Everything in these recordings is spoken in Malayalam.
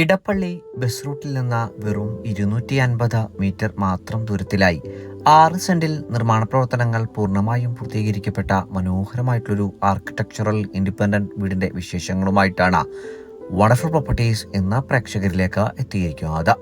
ഇടപ്പള്ളി ബസ് റൂട്ടിൽ നിന്ന് വെറും ഇരുന്നൂറ്റി അൻപത് മീറ്റർ മാത്രം ദൂരത്തിലായി. ആറ് സെന്റിൽ നിർമ്മാണ പ്രവർത്തനങ്ങൾ പൂർണമായും പൂർത്തീകരിക്കപ്പെട്ട മനോഹരമായിട്ടുള്ളൊരു ആർക്കിടെക്ചറൽ ഇൻഡിപെൻഡന്റ് വീടിന്റെ വിശേഷങ്ങളുമായിട്ടാണ് വണ്ടർഫുൾ പ്രോപ്പർട്ടീസ് എന്ന പ്രേക്ഷകരിലേക്ക് എത്തിയിരിക്കുന്നത്.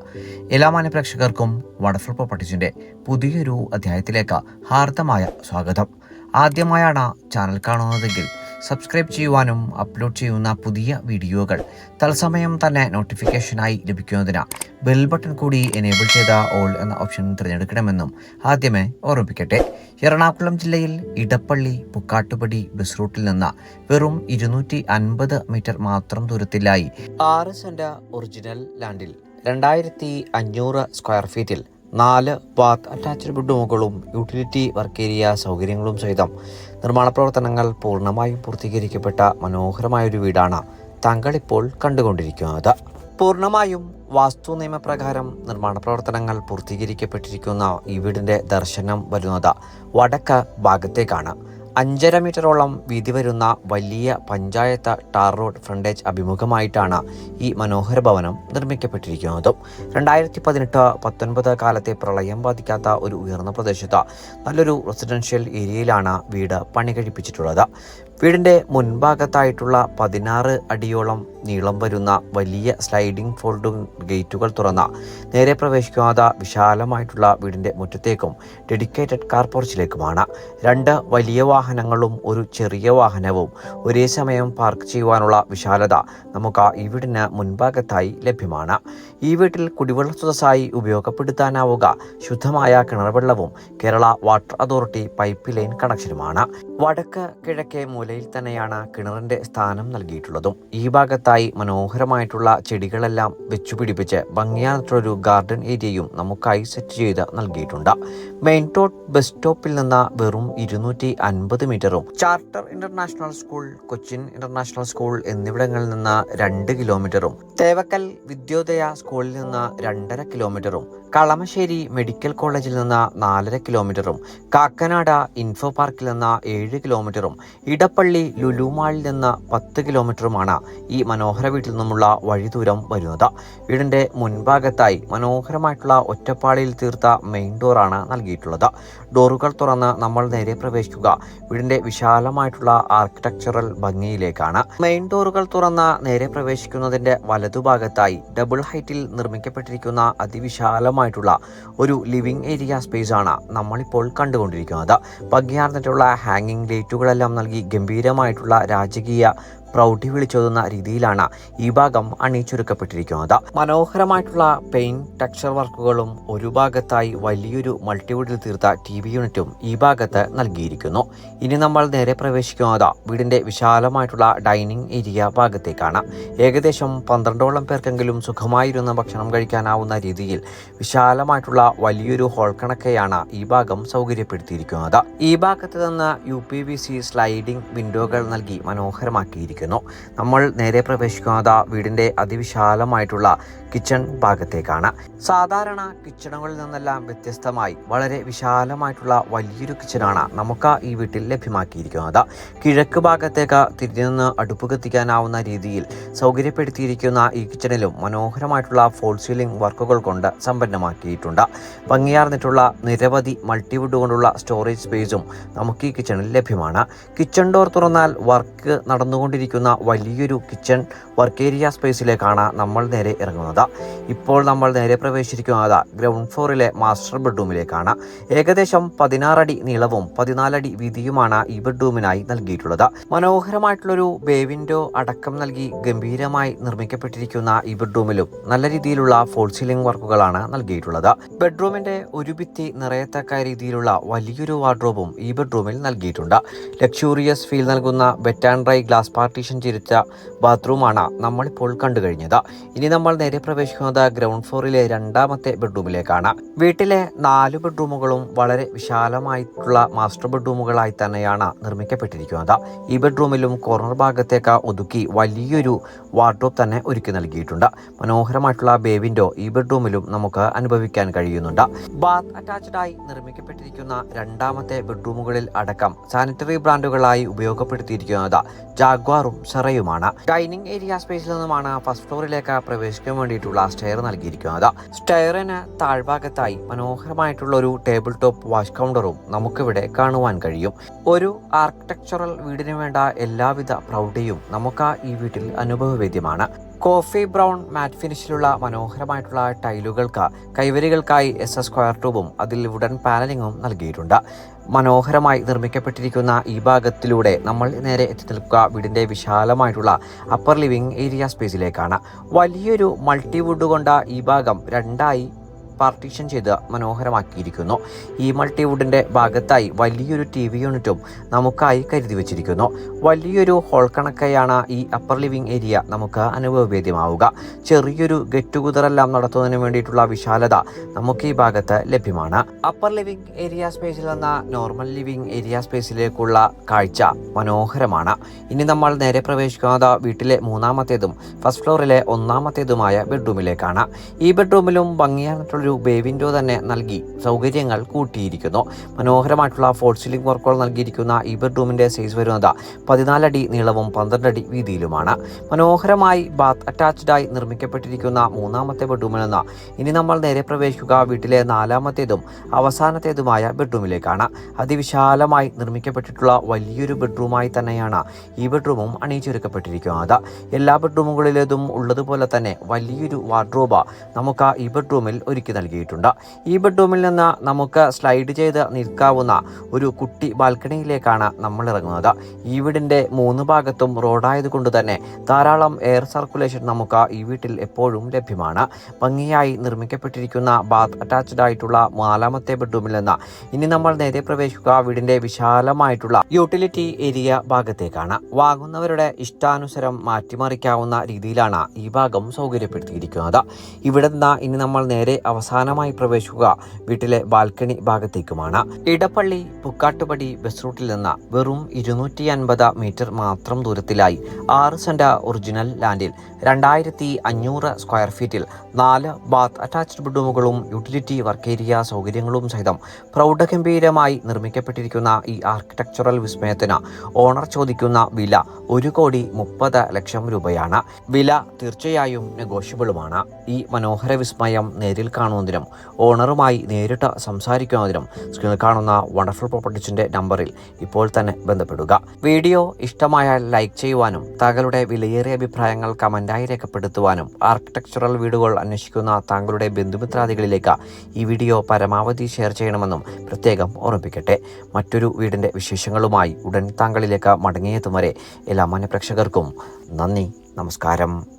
എല്ലാ മാന്യ പ്രേക്ഷകർക്കും വണ്ടർഫുൾ പ്രോപ്പർട്ടീസിന്റെ പുതിയൊരു അധ്യായത്തിലേക്ക് ഹാർദമായ സ്വാഗതം. ആദ്യമായാണ് ചാനൽ കാണുന്നതെങ്കിൽ സബ്സ്ക്രൈബ് ചെയ്യുവാനും അപ്ലോഡ് ചെയ്യുന്ന പുതിയ വീഡിയോകൾ തത്സമയം തന്നെ നോട്ടിഫിക്കേഷനായി ലഭിക്കുന്നതിന് ബെൽ ബട്ടൺ കൂടി എനേബിൾ ചെയ്ത ഓൾ എന്ന ഓപ്ഷൻ തിരഞ്ഞെടുക്കണമെന്നും ആദ്യമേ ഓർമ്മിപ്പിക്കട്ടെ. എറണാകുളം ജില്ലയിൽ ഇടപ്പള്ളി പുക്കാട്ടുപടി ബസ് റൂട്ടിൽ നിന്ന് വെറും ഇരുന്നൂറ്റി അൻപത് മീറ്റർ മാത്രം ദൂരത്തിലായി ആറ് സെന്റ് ഒറിജിനൽ ലാൻഡിൽ രണ്ടായിരത്തി അഞ്ഞൂറ് സ്ക്വയർ ഫീറ്റിൽ നാല് ബാത്ത് അറ്റാച്ച്ഡ് ബെഡ്റൂമുകളും യൂട്ടിലിറ്റി വർക്ക് ഏരിയ സൗകര്യങ്ങളും സഹിതം നിർമ്മാണ പ്രവർത്തനങ്ങൾ പൂർണമായും പൂർത്തീകരിക്കപ്പെട്ട മനോഹരമായൊരു വീടാണ് താങ്കൾ ഇപ്പോൾ കണ്ടുകൊണ്ടിരിക്കുന്നത്. പൂർണമായും വാസ്തു നിയമപ്രകാരം നിർമ്മാണ പ്രവർത്തനങ്ങൾ പൂർത്തീകരിക്കപ്പെട്ടിരിക്കുന്ന ഈ വീടിന്റെ ദർശനം വരുന്നത് വടക്ക് ഭാഗത്തേക്കാണ്. അഞ്ചര മീറ്ററോളം വീതി വരുന്ന വലിയ പഞ്ചായത്ത് ടാർ റോഡ് ഫ്രണ്ടേജ് അഭിമുഖമായിട്ടാണ് ഈ മനോഹര ഭവനം നിർമ്മിക്കപ്പെട്ടിരിക്കുന്നത്. രണ്ടായിരത്തി പതിനെട്ട് പത്തൊൻപത് കാലത്തെ പ്രളയം ബാധിക്കാത്ത ഒരു ഉയർന്ന പ്രദേശത്ത് നല്ലൊരു റെസിഡൻഷ്യൽ ഏരിയയിലാണ് വീട് പണി കഴിപ്പിച്ചിട്ടുള്ളത് വീടിന്റെ മുൻഭാഗത്തായിട്ടുള്ള പതിനാറ് അടിയോളം നീളം വരുന്ന വലിയ സ്ലൈഡിംഗ് ഫോൾഡ് ഗേറ്റുകൾ തുറന്ന നേരെ പ്രവേശിക്കാതെ വിശാലമായിട്ടുള്ള വീടിന്റെ മുറ്റത്തേക്കും ഡെഡിക്കേറ്റഡ് കാർ പോർച്ചിലേക്കുമാണ് രണ്ട് വലിയ വാഹനങ്ങളും ഒരു ചെറിയ വാഹനവും ഒരേ സമയം പാർക്ക് ചെയ്യുവാനുള്ള വിശാലത നമുക്ക് ഈ വീടിന് മുൻഭാഗത്തായി ലഭ്യമാണ്. ഈ വീട്ടിൽ കുടിവെള്ള സ്രോതസ്സായി ഉപയോഗപ്പെടുത്താനാവുക ശുദ്ധമായ കിണർവെള്ളവും Kerala water authority pipe line കണക്ഷനുമാണ് വടക്ക് കിഴക്കേ മൂലയിൽ തന്നെയാണ് കിണറിന്റെ സ്ഥാനം നൽകിയിട്ടുള്ളതും. ഈ ഭാഗത്തായി മനോഹരമായിട്ടുള്ള ചെടികളെല്ലാം വെച്ചുപിടിപ്പിച്ച് ഭംഗിയായിട്ടുള്ളൊരു ഗാർഡൻ ഏരിയയും നമുക്കായി സെറ്റ് ചെയ്ത് നൽകിയിട്ടുണ്ട്. മെയിൻ റോഡ് ബസ് സ്റ്റോപ്പിൽ നിന്ന് വെറും ഇരുന്നൂറ്റി അൻപത് മീറ്ററും charter international school Cochin international school എന്നിവിടങ്ങളിൽ നിന്ന് രണ്ട് കിലോമീറ്ററും തേവക്കൽ വിദ്യോദയ സ്കൂളിൽ നിന്ന് രണ്ടര കിലോമീറ്ററും കളമശ്ശേരി മെഡിക്കൽ കോളേജിൽ നിന്ന് നാലര കിലോമീറ്ററും കാക്കനാട ഇൻഫോ പാർക്കിൽ നിന്ന് ഏഴ് കിലോമീറ്ററും ഇടപ്പള്ളി ലുലുമാളിൽ നിന്ന് പത്ത് കിലോമീറ്ററുമാണ് ഈ മനോഹര വീട്ടിൽ നിന്നുമുള്ള വഴി ദൂരം വരുന്നത്. വീടിന്റെ മുൻഭാഗത്തായി മനോഹരമായിട്ടുള്ള ഒറ്റപ്പാളിയിൽ തീർത്ത മെയിൻ ഡോറാണ് നൽകിയിട്ടുള്ളത്. ഡോറുകൾ തുറന്ന് നമ്മൾ നേരെ പ്രവേശിക്കുക. വീടിന്റെ വിശാലമായിട്ടുള്ള ആർക്കിടെക്ചറൽ ഭംഗിയിലേക്കാണ്. മെയിൻ ഡോറുകൾ തുറന്ന് നേരെ പ്രവേശിക്കുന്നതിന്റെ വലതുഭാഗത്തായി ഡബിൾ ഹൈറ്റിൽ നിർമ്മിക്കപ്പെട്ടിരിക്കുന്ന അതിവിശാലമായിട്ടുള്ള ഒരു ലിവിംഗ് ഏരിയ സ്പേസ് ആണ് നമ്മളിപ്പോൾ കണ്ടുകൊണ്ടിരിക്കുന്നത്. ഭംഗിയാർന്നിട്ടുള്ള ഹാങ്ങിങ് ലൈറ്റുകളെല്ലാം നൽകി ഗംഭീരമായിട്ടുള്ള രാജകീയ പ്രൗഢി വിളിച്ചോതുന്ന രീതിയിലാണ് ഈ ഭാഗം അണിയിച്ചൊരുക്കപ്പെട്ടിരിക്കുന്നത് മനോഹരമായിട്ടുള്ള പെയിന്റ് ടെക്സ്ചർ വർക്കുകളും ഒരു ഭാഗത്തായി വലിയൊരു മൾട്ടിവുഡിൽ തീർത്ത ടി വി യൂണിറ്റും ഈ ഭാഗത്ത് നൽകിയിരിക്കുന്നു. ഇനി നമ്മൾ നേരെ പ്രവേശിക്കുന്നത് വീടിന്റെ വിശാലമായിട്ടുള്ള ഡൈനിങ് ഏരിയ ഭാഗത്തേക്കാണ്. ഏകദേശം പന്ത്രണ്ടോളം പേർക്കെങ്കിലും സുഖമായിരുന്ന ഭക്ഷണം കഴിക്കാനാവുന്ന രീതിയിൽ വിശാലമായിട്ടുള്ള വലിയൊരു ഹോൾ കണക്കെയാണ് ഈ ഭാഗം സൗകര്യപ്പെടുത്തിയിരിക്കുന്നത്. ഈ ഭാഗത്ത് നിന്ന് യു സ്ലൈഡിംഗ് വിൻഡോകൾ നൽകി മനോഹരമാക്കിയിരിക്കുന്നു. നമ്മൾ നേരെ പ്രവേശിക്കുന്നത് വീടിന്റെ അതിവിശാലമായിട്ടുള്ള കിച്ചൺ ഭാഗത്തേക്കാണ്. സാധാരണ കിച്ചണുകളിൽ നിന്നെല്ലാം വ്യത്യസ്തമായി വളരെ വിശാലമായിട്ടുള്ള വലിയൊരു കിച്ചണാണ് നമുക്ക് ഈ വീട്ടിൽ ലഭ്യമാക്കിയിരിക്കുന്നത്. കിഴക്ക് ഭാഗത്തേക്ക് തിരിഞ്ഞു നിന്ന് അടുപ്പ് കത്തിക്കാനാവുന്ന രീതിയിൽ സൗകര്യപ്പെടുത്തിയിരിക്കുന്ന ഈ കിച്ചണിലും മനോഹരമായിട്ടുള്ള ഫോൾ സീലിംഗ് വർക്കുകൾ കൊണ്ട് സമ്പന്നമാക്കിയിട്ടുണ്ട്. ഭംഗിയാർന്നിട്ടുള്ള നിരവധി മൾട്ടിവുഡ് കൊണ്ടുള്ള സ്റ്റോറേജ് സ്പേസും നമുക്ക് ഈ കിച്ചണിൽ ലഭ്യമാണ്. കിച്ചൺ ഡോർ തുറന്നാൽ വർക്ക് നടന്നുകൊണ്ടിരിക്കുന്ന വലിയൊരു കിച്ചൺ വർക്ക് ഏരിയ സ്പേസിലേക്കാണ് നമ്മൾ നേരെ ഇറങ്ങുന്നത്. ഇപ്പോൾ നമ്മൾ നേരെ പ്രവേശിച്ചിരിക്കുന്നത് ഗ്രൗണ്ട് ഫ്ലോറിലെ മാസ്റ്റർ ബെഡ്റൂമിലേക്കാണ് ഏകദേശം പതിനാറടി നീളവും പതിനാലടി വീതിയുമാണ് ഈ ബെഡ്റൂമിനായി നൽകിയിട്ടുള്ളത്. മനോഹരമായിട്ടുള്ളൊരു ബേവിൻഡോ അടക്കം നൽകി ഗംഭീരമായി നിർമ്മിക്കപ്പെട്ടിരിക്കുന്ന ഈ ബെഡ്റൂമിലും നല്ല രീതിയിലുള്ള ഫോൾ സീലിംഗ് വർക്കുകളാണ് നൽകിയിട്ടുള്ളത്. ബെഡ്റൂമിന്റെ ഒരു ഭിത്തി നിറയത്തക്ക രീതിയിലുള്ള വലിയൊരു വാർഡ്രോബും ഈ ബെഡ്റൂമിൽ നൽകിയിട്ടുണ്ട്. ലക്ഷൂറിയസ് ഫീൽ നൽകുന്ന wet and dry glass partition ചിരിച്ച ബാത്റൂമാണ് നമ്മളിപ്പോൾ കണ്ടു കഴിഞ്ഞത് ഇനി നമ്മൾ നേരെ പ്രവേശിക്കുന്നത് ഗ്രൗണ്ട് ഫ്ലോറിലെ രണ്ടാമത്തെ ബെഡ്റൂമിലേക്കാണ് വീട്ടിലെ നാല് ബെഡ്റൂമുകളും വളരെ വിശാലമായിട്ടുള്ള മാസ്റ്റർ ബെഡ്റൂമുകളായി തന്നെയാണ് നിർമ്മിക്കപ്പെട്ടിരിക്കുന്നത്. ഈ ബെഡ്റൂമിലും കോർണർ ഭാഗത്തേക്ക് ഒതുക്കി വലിയൊരു വാർഡ്രോബ് തന്നെ ഒരുക്കി നൽകിയിട്ടുണ്ട്. മനോഹരമായിട്ടുള്ള ബേ വിൻഡോ ഈ ബെഡ്റൂമിലും നമുക്ക് അനുഭവിക്കാൻ കഴിയുന്നുണ്ട്. ബാത്ത് അറ്റാച്ച്ഡ് ആയി നിർമ്മിക്കപ്പെട്ടിരിക്കുന്ന രണ്ടാമത്തെ ബെഡ്റൂമുകളിൽ അടക്കം സാനിറ്ററി ബ്രാൻഡുകളായി ഉപയോഗപ്പെടുത്തിയിരിക്കുന്നത് ജാഗ്വാർ കാറും സെറയുമാണ് ഡൈനിങ് ഏരിയ സ്പേസിൽ നിന്നുമാണ് ഫസ്റ്റ് ഫ്ലോറിലേക്ക് പ്രവേശിക്കാൻ വേണ്ടിയിട്ടുള്ള സ്റ്റെയർ നൽകിയിരിക്കുന്നത്. സ്റ്റെയറിന് താഴ്ഭാഗത്തായി മനോഹരമായിട്ടുള്ള ഒരു ടേബിൾ ടോപ്പ് വാഷ് കൗണ്ടറും നമുക്കിവിടെ കാണുവാൻ കഴിയും. ഒരു ആർക്കിടെക്ചറൽ വീടിന് വേണ്ട എല്ലാവിധ പ്രൗഢിയും നമുക്ക് ഈ വീട്ടിൽ അനുഭവവേദ്യമാണ്. കോഫി ബ്രൗൺ മാറ്റ് ഫിനിഷിലുള്ള മനോഹരമായിട്ടുള്ള ടൈലുകൾക്ക് കൈവരികൾക്കായി എസ് എസ് സ്ക്വയർ ട്യൂബും അതിൽ വുഡൻ പാനലിങ്ങും നൽകിയിട്ടുണ്ട്. മനോഹരമായി നിർമ്മിക്കപ്പെട്ടിരിക്കുന്ന ഈ ഭാഗത്തിലൂടെ നമ്മൾ നേരെ എത്തി നിൽക്കുക വീടിന്റെ വിശാലമായിട്ടുള്ള അപ്പർ ലിവിംഗ് ഏരിയ സ്പേസിലേക്കാണ് വലിയൊരു മൾട്ടി മൾട്ടിവുഡ് കൊണ്ട ഈ ഭാഗം രണ്ടായി പാർട്ടീഷൻ ചെയ്ത് മനോഹരമാക്കിയിരിക്കുന്നു. ഈ മൾട്ടിവുഡിന്റെ ഭാഗത്തായി വലിയൊരു ടി വി യൂണിറ്റും നമുക്കായി കരുതി വച്ചിരിക്കുന്നു. വലിയൊരു ഹോൾ കണക്കായാണ് ഈ അപ്പർ ലിവിംഗ് ഏരിയ നമുക്ക് അനുഭവവേദ്യമാവുക ചെറിയൊരു ഗെറ്റ് ടുഗുതറെല്ലാം നടത്തുന്നതിന് വേണ്ടിയിട്ടുള്ള വിശാലത നമുക്ക് ഈ ഭാഗത്ത് ലഭ്യമാണ്. അപ്പർ ലിവിംഗ് ഏരിയ സ്പേസിൽ നിന്ന് നോർമൽ ലിവിംഗ് ഏരിയ സ്പേസിലേക്കുള്ള കാഴ്ച മനോഹരമാണ്. ഇനി നമ്മൾ നേരെ പ്രവേശിക്കുന്നത് വീട്ടിലെ മൂന്നാമത്തേതും ഫസ്റ്റ് ഫ്ലോറിലെ ഒന്നാമത്തേതുമായ ബെഡ്റൂമിലേക്കാണ് ഈ ബെഡ്റൂമിലും ഭംഗിയായിട്ടുള്ളൊരു ബേ വിൻഡോ തന്നെ നൽകി സൗകര്യങ്ങൾ കൂട്ടിയിരിക്കുന്നു. മനോഹരമായിട്ടുള്ള ഫോർട്ട് സീലിംഗ് വർക്കുകൾ നൽകിയിരിക്കുന്ന ഈ ബെഡ്റൂമിന്റെ സൈസ് വരുന്നത് പതിനാലടി നീളവും പന്ത്രണ്ട് അടി വീതിയിലുമാണ്. മനോഹരമായി ബാത്ത് അറ്റാച്ച്ഡായി നിർമ്മിക്കപ്പെട്ടിരിക്കുന്ന മൂന്നാമത്തെ ബെഡ്റൂമിൽ നിന്ന് ഇനി നമ്മൾ നേരെ പ്രവേശിക്കുക വീട്ടിലെ നാലാമത്തേതും അവസാനത്തേതുമായ ബെഡ്റൂമിലേക്കാണ് അതിവിശാലമായി നിർമ്മിക്കപ്പെട്ടിട്ടുള്ള വലിയൊരു ബെഡ്റൂമായി തന്നെയാണ് ഈ ബെഡ്റൂമും അണിയിച്ചൊരുക്കപ്പെട്ടിരിക്കുന്നത്. എല്ലാ ബെഡ്റൂമുകളിലേതും ഉള്ളതുപോലെ തന്നെ വലിയൊരു വാർഡ്രോബ നമുക്ക് ഈ ബെഡ്റൂമിൽ ഒരുക്കി നൽകിയിട്ടുണ്ട്. ഈ ബെഡ്റൂമിൽ നിന്ന് നമുക്ക് സ്ലൈഡ് ചെയ്ത് നിൽക്കാവുന്ന ഒരു കുട്ടി ബാൽക്കണിയിലേക്കാണ് നമ്മൾ ഇറങ്ങുന്നത്. ഈ വീടിന്റെ മൂന്ന് ഭാഗത്തും റോഡായതുകൊണ്ട് തന്നെ ധാരാളം എയർ സർക്കുലേഷൻ നമുക്ക് ഈ വീട്ടിൽ എപ്പോഴും ലഭ്യമാണ്. ഭംഗിയായി നിർമ്മിക്കപ്പെട്ടിരിക്കുന്ന ബാത്ത് അറ്റാച്ച്ഡ് ആയിട്ടുള്ള നാലാമത്തെ ബെഡ്റൂമിൽ നിന്ന് ഇനി നമ്മൾ നേരെ പ്രവേശിക്കുക. വീടിന്റെ വിശാലമായിട്ടുള്ള യൂട്ടിലിറ്റി ഏരിയ ഭാഗത്തേക്കാണ്. വാങ്ങുന്നവരുടെ ഇഷ്ടാനുസരം മാറ്റിമറിക്കാവുന്ന രീതിയിലാണ് ഈ ഭാഗം സൗകര്യപ്പെടുത്തിയിരിക്കുന്നത്. ഇവിടെ നിന്ന് ഇനി നമ്മൾ നേരെ അവസാനമായി പ്രവേശിക്കുക വീട്ടിലെ ബാൽക്കണി ഭാഗത്തേക്കുമാണ്. ഇടപ്പള്ളി പുക്കാട്ടുപടി ബസ് റൂട്ടിൽ നിന്ന് വെറും ഇരുന്നൂറ്റി അൻപത് മീറ്റർ മാത്രം ദൂരത്തിലായി ആറ് സെന്റ് ഒറിജിനൽ ലാൻഡിൽ രണ്ടായിരത്തി അഞ്ഞൂറ് സ്ക്വയർ ഫീറ്റിൽ നാല് ബാത്ത് അറ്റാച്ച്ഡ് ബെഡ്റൂമുകളും യൂട്ടിലിറ്റി വർക്ക് ഏരിയ സൗകര്യങ്ങളും സഹിതം പ്രൗഢഗംഭീരമായി നിർമ്മിക്കപ്പെട്ടിരിക്കുന്ന ഈ ആർക്കിടെക്ചറൽ വിസ്മയത്തിന് ഓണർ ചോദിക്കുന്ന വില ഒരു കോടി മുപ്പത് ലക്ഷം രൂപയാണ്. വില തീർച്ചയായും നെഗോഷ്യബിളുമാണ് ഈ മനോഹര വിസ്മയം നേരിൽ കാണുന്നതിനും ഓണറുമായി നേരിട്ട് സംസാരിക്കുന്നതിനും സ്ക്രീനിൽ കാണുന്ന വണ്ടർഫുൾ പ്രോപ്പർട്ടീസിന്റെ നമ്പറിൽ ഇപ്പോൾ തന്നെ ബന്ധപ്പെടുക. വീഡിയോ ഇഷ്ടമായാൽ ലൈക്ക് ചെയ്യുവാനും താങ്കളുടെ വിലയേറിയ അഭിപ്രായങ്ങൾ കമന്റായി രേഖപ്പെടുത്തുവാനും ആർക്കിടെക്ചറൽ വീടുകൾ അന്വേഷിക്കുന്ന താങ്കളുടെ ബന്ധുമിത്രാദികളിലേക്ക് ഈ വീഡിയോ പരമാവധി ഷെയർ ചെയ്യണമെന്നും പ്രത്യേകം ഓർമ്മിപ്പിക്കട്ടെ. മറ്റൊരു വീടിന്റെ വിശേഷങ്ങളുമായി ഉടൻ താങ്കളിലേക്ക് മടങ്ങിയെത്തും വരെ എല്ലാ മാന്യപ്രേക്ഷകർക്കും നന്ദി നമസ്കാരം.